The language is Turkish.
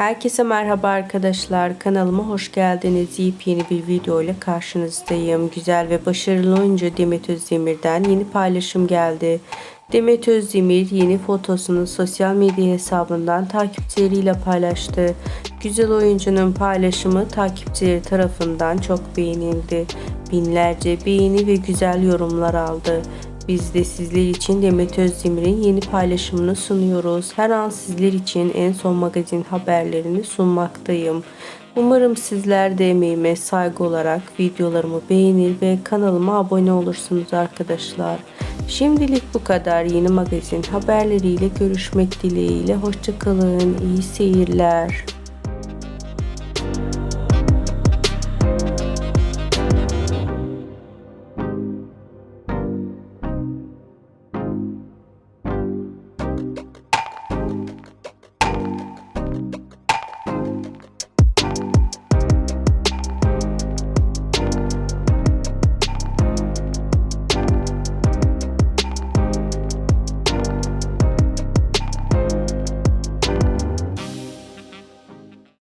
Herkese merhaba arkadaşlar. Kanalıma hoş geldiniz. Yepyeni bir video ile karşınızdayım. Güzel ve başarılı oyuncu Demet Özdemir'den yeni paylaşım geldi. Demet Özdemir yeni fotosunu sosyal medya hesabından takipçileriyle paylaştı. Güzel oyuncunun paylaşımı takipçileri tarafından çok beğenildi. Binlerce beğeni ve güzel yorumlar aldı. Biz de sizler için Demet Özdemir'in yeni paylaşımını sunuyoruz. Her an sizler için en son magazin haberlerini sunmaktayım. Umarım sizler de emeğime saygı olarak videolarımı beğenir ve kanalıma abone olursunuz arkadaşlar. Şimdilik bu kadar. Yeni magazin haberleriyle görüşmek dileğiyle. Hoşçakalın. İyi seyirler.